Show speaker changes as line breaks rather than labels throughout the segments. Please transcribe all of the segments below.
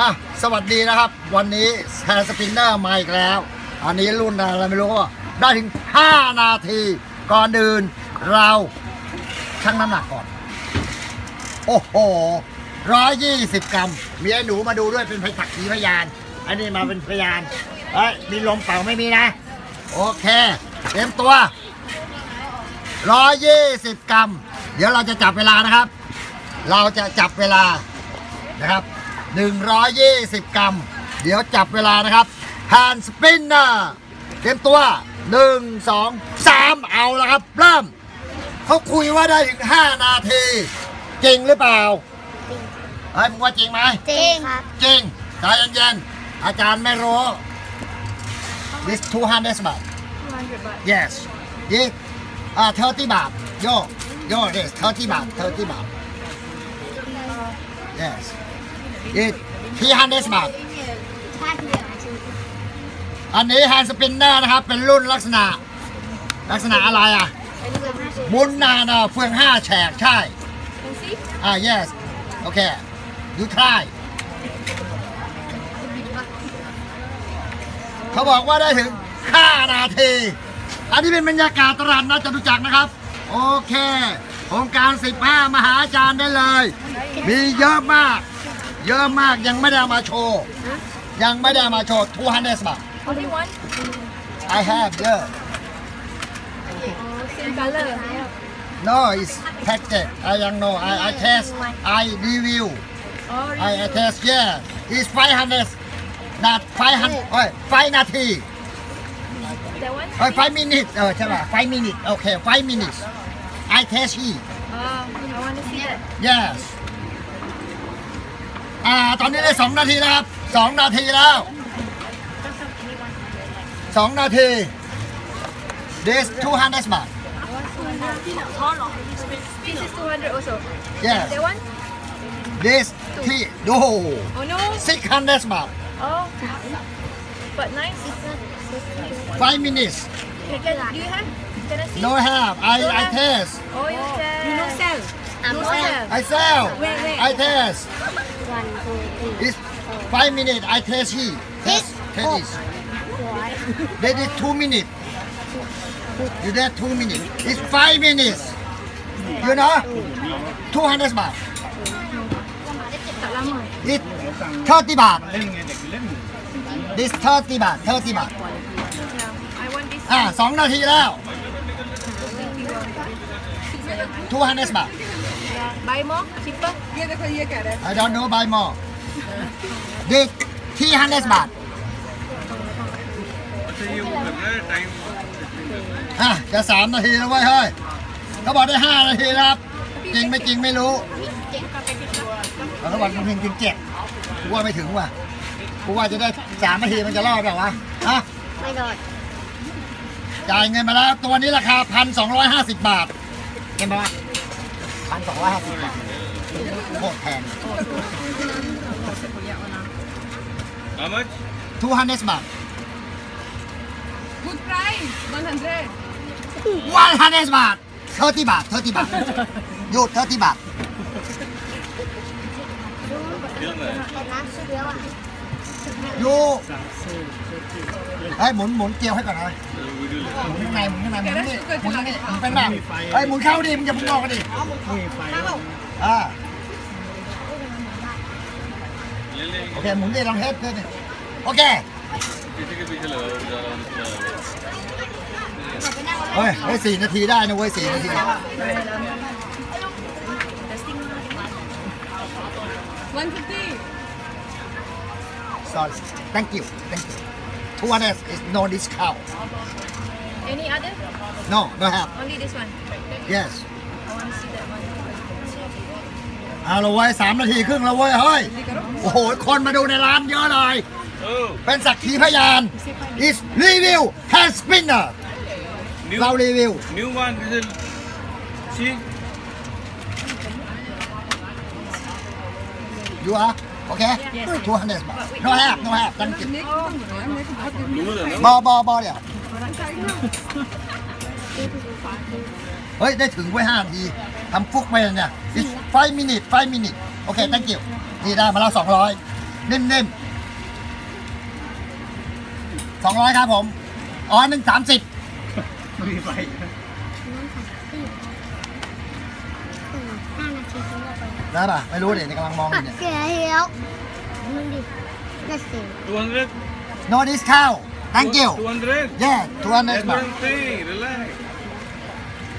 อะสวัสดีนะครับ วันนี้แฮร์สปินเนอร์มาอีกแล้ว อันนี้รุ่นอะไรไม่รู้ว่าได้ถึง 5 นาที ก่อนอื่นเราชั่งน้ำหนักก่อน โอ้โหร้อยยี่สิบกรัม มีไอ้หนูมาดูด้วยเป็นพยักขีพยาน อันนี้มาเป็นพยานเอ้ยมีลมเป่าไม่มีนะ โอเคเตรียมตัวร้อยยี่สิบกรัม เดี๋ยวเราจะจับเวลานะครับ เราจะจับเวลานะครับ 120 กรัม เดี๋ยวจับเวลานะครับ hand spinner เตรียมตัว 1 2 3 เอาแล้วครับเริ่มเขาคุยว่าได้ถึง 5 นาที จริงหรือเปล่าเฮ้ยมึงว่าจริงไหม
จริงครับ
จริงใจเย็นๆอาจารย์ไม่รู้ this 200 บาท yes this อ่า30 บาทโยโย่ this 30 บาท30 บาท yes it 300บาท
ใช่เดียว
อันนี้ hand spinner นะครับ เป็นรุ่นลักษณะ ลักษณะอะไรอะหมุนนานอะเฟืองห้าแฉกใช่ อ่า yes โอเค you try เขาบอกว่าได้ถึง 5 นาที อันนี้เป็นบรรยากาศตลาดนัดจตุจักรนะครับ โอเคโครงการ 15 มหาอาจารย์ได้เลย มีเยอะมาก เยอะมากยังไม่ได้เอามาโชว์ยังไม่ได้เอามาโชว์200บาท
Only one
I have เยอะ
same color.
No it's packaged I don't know I I test I review
Oh,
I I test yeah it's 500 not 500เอ้ย5นาที
that one?
เอ้ย5 minutes เออใช่ป่ะ5 minutes โอเค5 minutes I test he
Oh, I want to see that.
yes อ่าตอนนี้ได้2นาทีแล้วครับ2นาทีแล้ว2นาที this 200บาท
This is 200 also.
yes
That one?
this ที่ดู
Oh no.
600บาท
Oh. But nice.
5 minutes
Can, can, do you have? Can I see?
no have I I test
Oh, you sell.
You no sell. I'm
No
sell.
sell.
I sell
Wait, wait.
I test
One, two, three.
it's 5 minutes I test he test test is
Four.
That is two minutes. You that two minutes. It's five minutes. You know? Two hundred baht. It thirty baht. This thirty baht. Thirty baht.
Yeah. I want this.
อ่าสองนาทีแล้ว two hundred baht.
Buy more? Cheaper?
I don't know buy more. This three hundred baht. อะจะสามนาทีแล้วเว้ยเฮ้ยเขาบอกได้ห้านาทีแล้วครับ จริงไม่จริงไม่รู้เขาบอกมันเพียงจริงเจ็ดกูว่าไม่ถึงว่ะกูว่าจะได้สามนาทีมันจะรอดแบบวะฮะ
ไม่รอด
จ่ายเงินมาแล้ว ตัวนี้ราคาพันสองร้อยห้าสิบบาทเห็นไหมวะ พันสองร้อยห้าสิบบาทโคตรแพง
How much?
ทูฮันเดสบาท
Good price. 100.
วันฮันเดสบาทเทอร์ตี้บาทเทอร์ตี้บาทหยุดเทอร์ตี้บาท
น้ำซื้อเยอะอะ
อยู่เฮ้ยหมุนหมุนเกลียวให้ก่อนนะ หมุนข้างในหมุนข้างในหมุนนี่หมุนนี่หมุนเป็นแบบเฮ้หมุนเข้าดิมึงจะหาพุ่งออกกันดิอ่าโอเคหมุนดิลองเทสดิโอเคเฮ้ยเฮ้สี่นาทีได้นะเว้ยสี่นาที
one fifty
sorry thank you thank you two hundred is no discount
Any other?
no no have
Only this one.
yes
I want to see that one.
เอาละเว้ยสามนาทีครึ่งแล้วเว้ยเฮ้ย โอ้โห คนมาดูในร้านเยอะเลย
Oh,
เป็นสักขีพยาน is review hand spinner
new,
เรารีวิว
new one. This is, see,
you are okay two hundred บาท no have no have thank you
new the no?
บอบอบอเดี๋ยว เฮ้ย ได้ถึงไว้ห้านาทีทำฟุกไปเนี่ย it's five minute five minute โอเค thank you นี่ได้มาแล้วสองร้อยนิ่มๆสองร้อยครับผม อ๋อหนึ่งสามสิบ
มีไฟ
นั่นค่ะสี่สี่ห้านาทีถึงจะไป
ได้ป่ะ ไม่รู้เดี๋ยวกำลังมองอ
ตั
ยู่
ด
เนี่ย
เสียแล้วมึงดิจะเสีย
200
no discount thank you
200
yeah 200
That's
บา
what
ท
I'm saying relax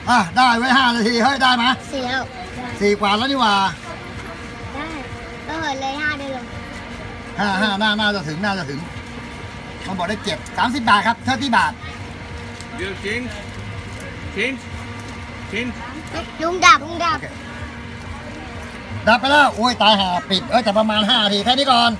อะได้ไว้ห้านาทีเฮ้ยได้ไหม
เสียแล้วได้
สี่กว่าแล้วนี่หว่า
ได้ก็เหินเลยห้าได้ลง
ห้าห้าน่าน่าจะถึงน่าจะถึง มันบอกได้เก็บสามสิบบาทครับเท่าที่บาท
you change change change
ลุงดับลุงดับ
ดับไปแล้วโอ้ยตายห่าปิด เอ้ยแต่ประมาณ5นาทีแค่นี้ก่อน